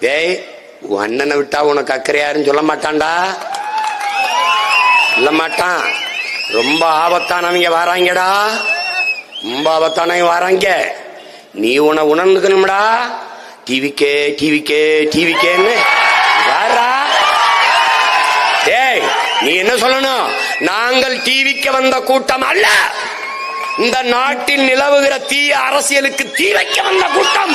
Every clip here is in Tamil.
டேய் உன் அண்ணனை விட்டா உனக்கு அக்கறை யாருன்னு சொல்ல மாட்டான்டா. சொல்ல மாட்டான். ரொம்ப ஆபத்தானவங்க வராங்கடா. ரொம்ப ஆபத்தானவங்க வராங்க. நீ உன உணர்ந்துக்கணும்டா. டிவிக்கே டிவிக்கே டிவிக்கேன்னு வாரா டேய் நீ என்ன சொல்லணும்? நாங்கள் டிவிக்கு வந்த கூட்டம் அல்ல. இந்த நாட்டில் நிலவுகிற தீய அரசியலுக்கு தீ வைக்க வந்த கூட்டம்.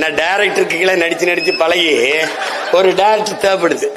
நான் டேரக்டருக்கு கீழே நடிச்சு நடிச்சு பழகி ஒரு டேரக்டர் தேவைப்படுது.